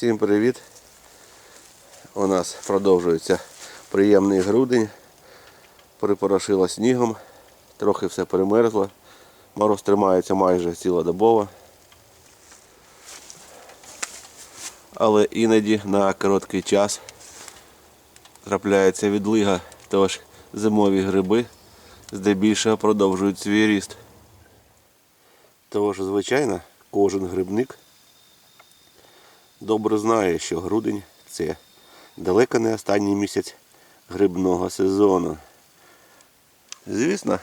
Всім привіт! У нас продовжується приємний грудень. Припорошило снігом, трохи все перемерзло. Мороз тримається майже цілодобово. Але іноді на короткий час трапляється відлига, тож зимові гриби здебільшого продовжують свій ріст. Тож, звичайно, кожен грибник добре знає, що грудень це далеко не останній місяць грибного сезону. Звісно,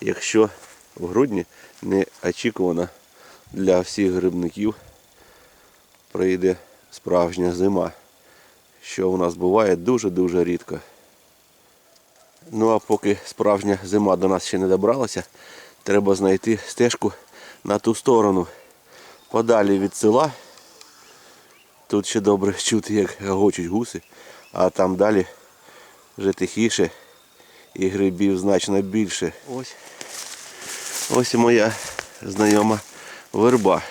якщо в грудні неочікувано для всіх грибників прийде справжня зима, що у нас буває дуже-дуже рідко. Ну а поки справжня зима до нас ще не добралася, треба знайти стежку на ту сторону, подалі від села. Тут ще добре чути, як гагочуть гуси, а там далі вже тихіше і грибів значно більше. Ось ось і моя знайома верба.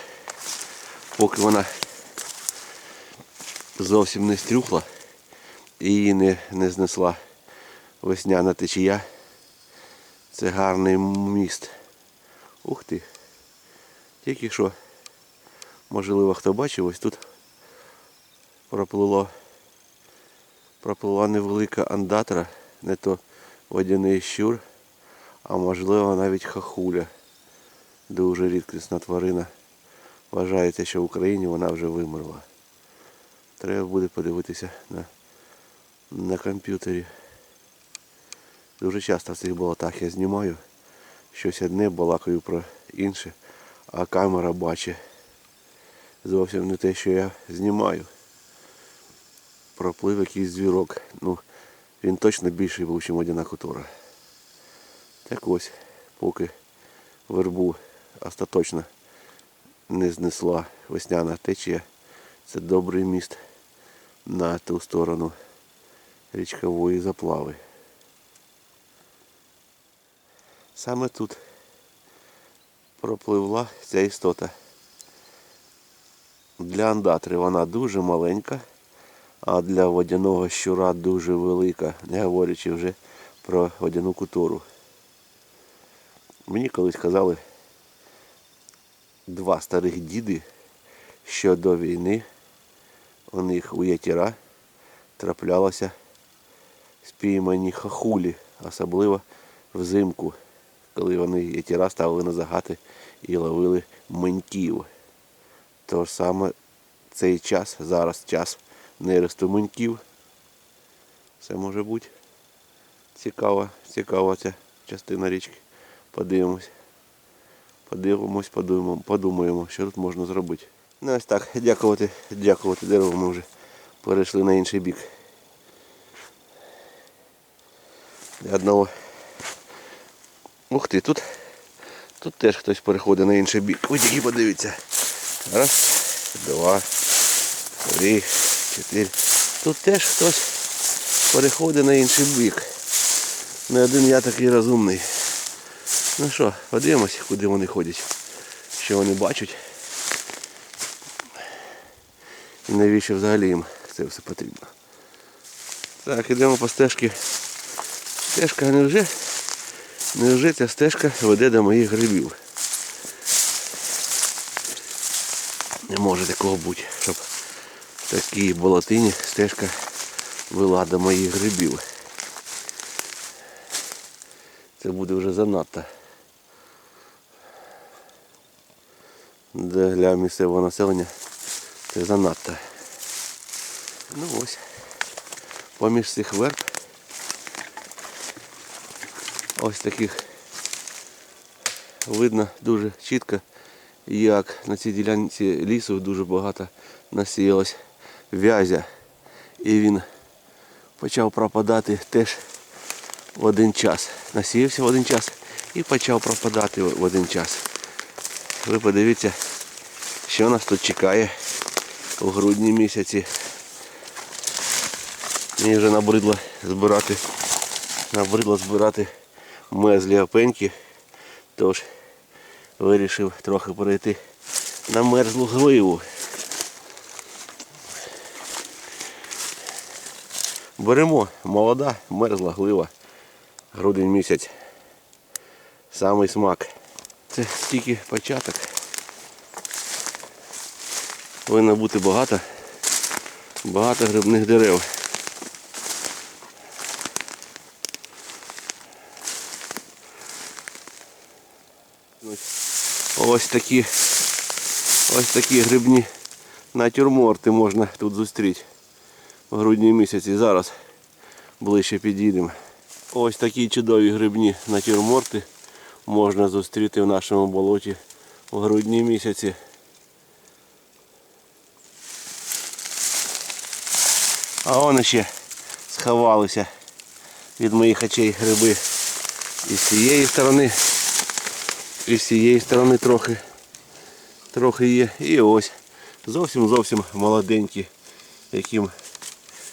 Поки вона зовсім не стрюхла і її не, не знесла весняна течія. Це гарний міст. Ух ти. Тільки що, можливо, хто бачив, ось тут проплило, проплила невелика андатра, не то водяний щур, а можливо навіть хахуля. Дуже рідкісна тварина. Вважається, що в Україні вона вже вимерла. Треба буде подивитися на, на комп'ютері. Дуже часто в цих болотах я знімаю. Щось одне балакаю про інше, а камера бачить зовсім не те, що я знімаю. Проплив якийсь звірок. Ну, він точно більший був, ніж водяна кутура. Так ось, поки вербу остаточно не знесла весняна течія, це добрий міст на ту сторону річкової заплави. Саме тут пропливла ця істота. Для андатри вона дуже маленька, а для водяного щура дуже велика, не говорячи вже про водяну кутуру. Мені колись казали два старих діди, що до війни у них у ятіра траплялося спіймані хахулі, особливо взимку, коли вони ятіра ставили на загати і ловили меньків. То ж саме цей час, зараз час нересту меньків. Це може бути цікава, цікава ця частина річки. Подивимось. Подивимось, подумаємо, подумаємо, що тут можна зробити. Ну ось так, дякувати, дякувати дереву ми вже перейшли на інший бік. Для Одного. Ух ти, тут, тут теж хтось переходить на інший бік. Ось тільки подивіться. Раз, два, три, чотири. Тут теж хтось переходить на інший бік. Не один я такий розумний. Ну що, подивимось, куди вони ходять. Що вони бачать. І навіщо взагалі їм це все потрібно. Так, ідемо по стежці. Стежка невже? Невже ця стежка веде до моїх грибів? Не може такого бути, щоб такій болотині стежка вела до моїх грибів. Це буде вже занадто. Для місцевого населення це занадто. Ну ось. Поміж цих верб ось таких видно дуже чітко, як на цій ділянці лісу дуже багато насіялось в'язя. І він почав пропадати теж в один час. Насіявся в один час і почав пропадати в один час. Ви подивіться, що нас тут чекає у грудні місяці. Мені вже набридло збирати, набридло збирати мезлі опеньки, тож вирішив трохи перейти на мерзлу гливу. Беремо, молода, мерзла, глива. Грудень місяць. Самий смак. Це тільки початок. Повинно бути багато. Багато грибних дерев. Ось такі ось такі грибні натюрморти можна тут зустріти в грудні місяці. Зараз ближче підійдемо. Ось такі чудові грибні натюрморти можна зустріти в нашому болоті в грудні місяці. А вон ще сховалися від моїх очей гриби і з цієї сторони, і з цієї сторони трохи, трохи є. І ось зовсім зовсім молоденькі, яким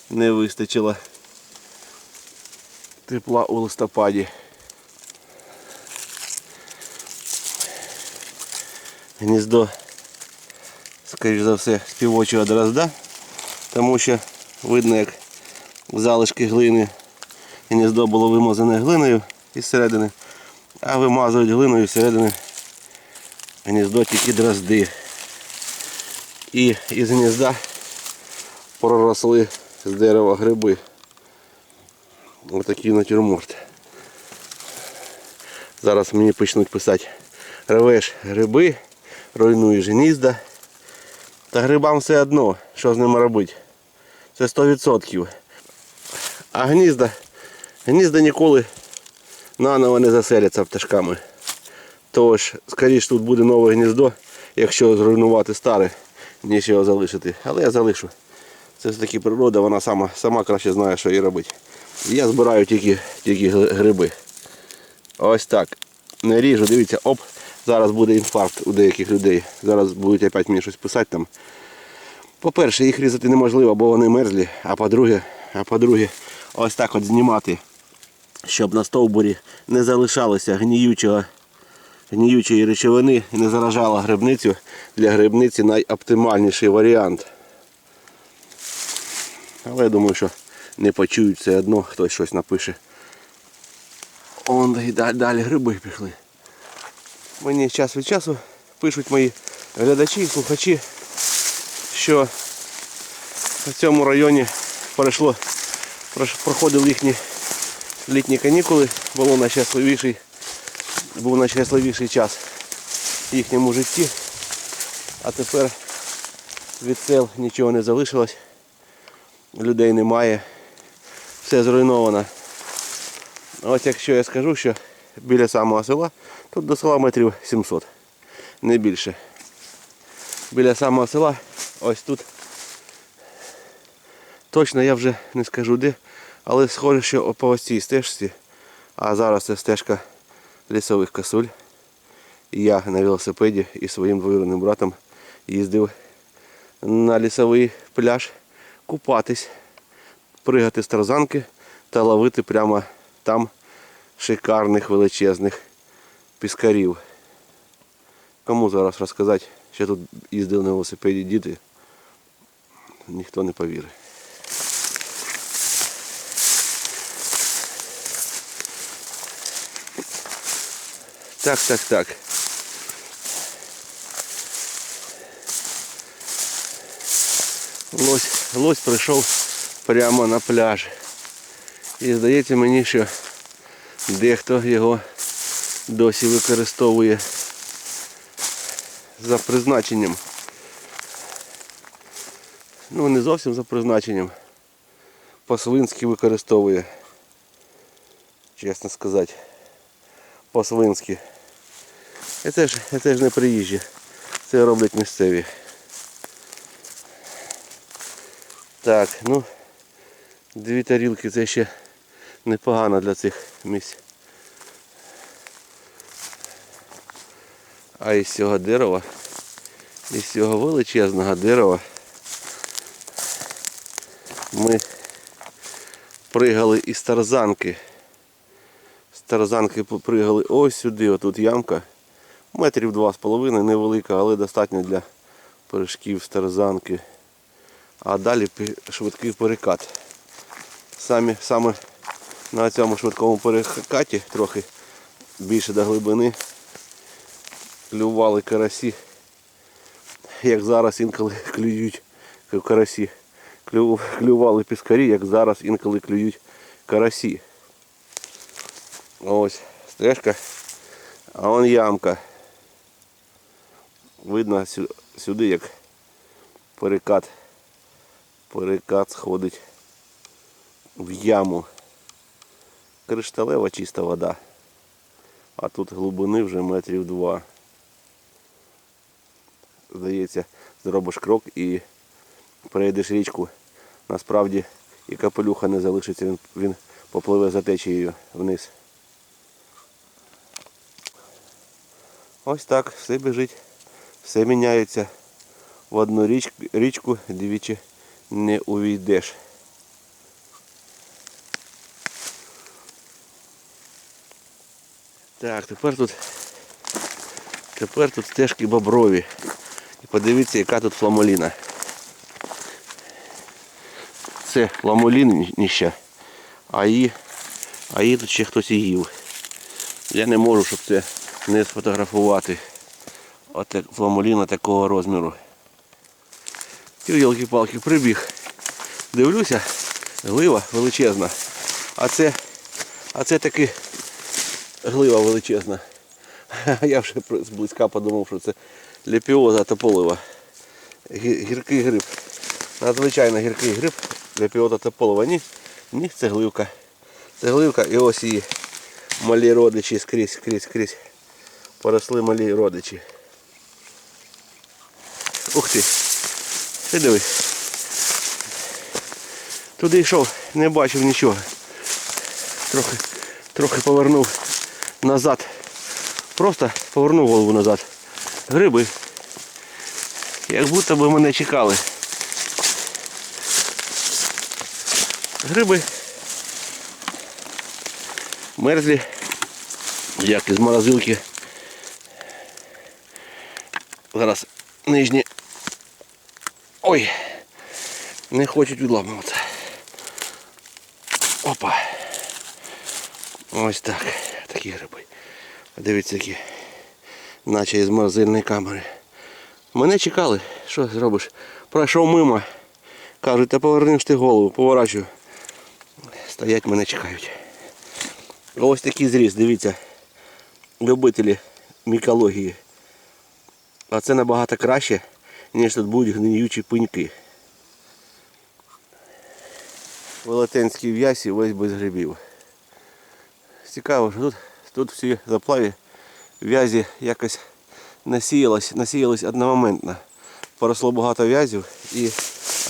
не вистачило тепла у листопаді. Гніздо, скоріш за все, співочого дрозда, тому що видно, як залишки глини гніздо було вимазане глиною із середини, а вимазують глиною з середини гніздо тільки дрозди. І із гнізда проросли з дерева гриби. Отакий натюрморт. Зараз мені почнуть писати. Рвеш гриби, руйнуєш гнізда. Та грибам все одно, що з ними робити. Це 100%. А гнізда, гнізда ніколи наново не заселяться пташками. Тож, скоріш тут буде нове гніздо, якщо зруйнувати старе, ніж його залишити. Але я залишу. Це ж таки природа, вона сама, сама краще знає, що їй робити. Я збираю тільки, тільки гриби. Ось так. Не ріжу, дивіться, оп, зараз буде інфаркт у деяких людей. Зараз будуть опять мені щось писати там. По-перше, їх різати неможливо, бо вони мерзлі. А по-друге, а по-друге, ось так от знімати, щоб на стовбурі не залишалося гніючого, гніючої речовини і не заражало грибницю. Для грибниці найоптимальніший варіант. Але я думаю, що не почують все одно, хтось щось напише. Он і далі, далі гриби пішли. Мені час від часу пишуть мої глядачі, і слухачі, що в цьому районі пройшло, прош- проходили їхні літні канікули, було найщасливіший, був найщасливіший час в їхньому житті. А тепер від сел нічого не залишилось, людей немає, все зруйновано. Ось якщо я скажу, що біля самого села, тут до села метрів 700, не більше. Біля самого села, ось тут. Точно я вже не скажу де, але схоже, що по ось цій стежці, а зараз це стежка лісових косуль. Я на велосипеді із своїм двоюрідним братом їздив на лісовий пляж купатись, пригати з тарзанки та ловити прямо там шикарних величезних піскарів. Кому зараз розказати, що тут їздив на велосипеді діти, ніхто не повірить. Так, так, так. Лось, лось прийшов прямо на пляж. І здається мені, що дехто його досі використовує за призначенням. Ну не зовсім за призначенням. По-свинськи використовує. Чесно сказати. По-свинськи. Це ж, це ж не приїжджі. Це роблять місцеві. Так, ну дві тарілки це ще непогано для цих місць. А із цього дерева, із цього величезного дерева ми пригали із тарзанки. З тарзанки попригали ось сюди, отут ямка. Метрів два з половиною, невелика, але достатньо для пиріжків з тарзанки. А далі швидкий перекат. самі, саме на цьому швидкому перекаті трохи більше до глибини клювали карасі. Як зараз інколи клюють карасі. Клювали піскарі, як зараз інколи клюють карасі. Ось стежка, а вон ямка. Видно сюди, як перекат. Перекат сходить в яму. Кришталева чиста вода. А тут глибини вже метрів два. Здається, зробиш крок і перейдеш річку. Насправді і капелюха не залишиться, він, він попливе за течією вниз. Ось так, все біжить, все міняється. В одну річ, річку двічі не увійдеш. Так, тепер тут тепер тут стежки боброві. І подивіться, яка тут фламоліна. Це фламолініща, а її, а її тут ще хтось їв. Я не можу, щоб це не сфотографувати. От фламоліна такого розміру. Ті ялки-палки прибіг. Дивлюся, глива величезна. А це, а це таки глива величезна. Я вже зблизька подумав, що це лепіоза тополева. Гі- Гіркий гриб. Надзвичайно гіркий гриб. Лепіоза тополева. Ні, ні, це гливка. Це гливка і ось її малі родичі скрізь, скрізь, скрізь. Поросли малі родичі. Ух ти. Ти диви. Туди йшов, не бачив нічого. Трохи, трохи повернув назад. Просто повернув голову назад. Гриби. Як будто би мене чекали. Гриби. Мерзлі. Як із морозилки. Зараз нижні. Ой. Не хочуть відламуватися. Опа. Ось так. Такі гриби. Дивіться які. Наче із морозильної камери. Мене чекали. Що зробиш? Пройшов мимо. Кажуть, та повернеш ти голову, поворачую. Стоять мене чекають. Ось такий зріз, дивіться. Любителі мікології. А це набагато краще, ніж тут будуть гниючі пеньки. Велетенський в'язь і весь без грибів. Цікаво, що тут, тут всі заплаві в'язі якось насіялось, насіялось одномоментно. Поросло багато в'язів і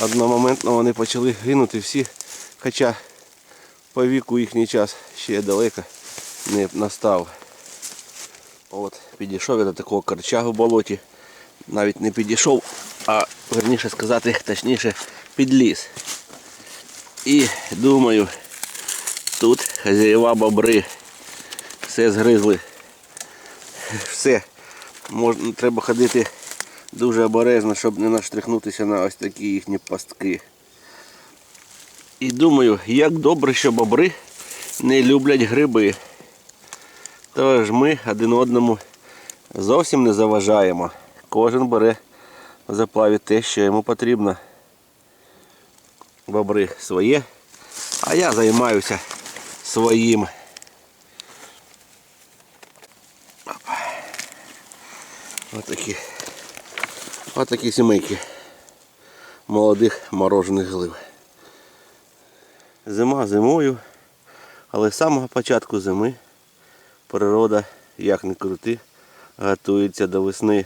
одномоментно вони почали гинути всі, хоча по віку їхній час ще далеко не настав. От, підійшов я до такого корча в болоті. Навіть не підійшов, а верніше сказати, точніше, підліз. І думаю, тут хазяєва бобри все згризли. Все. Можна, треба ходити дуже обережно, щоб не наштрихнутися на ось такі їхні пастки. І думаю, як добре, що бобри не люблять гриби. Тож ми один одному зовсім не заважаємо. Кожен бере в заплаві те, що йому потрібно. Бобри своє, а я займаюся своїм. Отакі. Отакі сімейки молодих морожених глив. Зима зимою, але з самого початку зими природа, як не крути, готується до весни.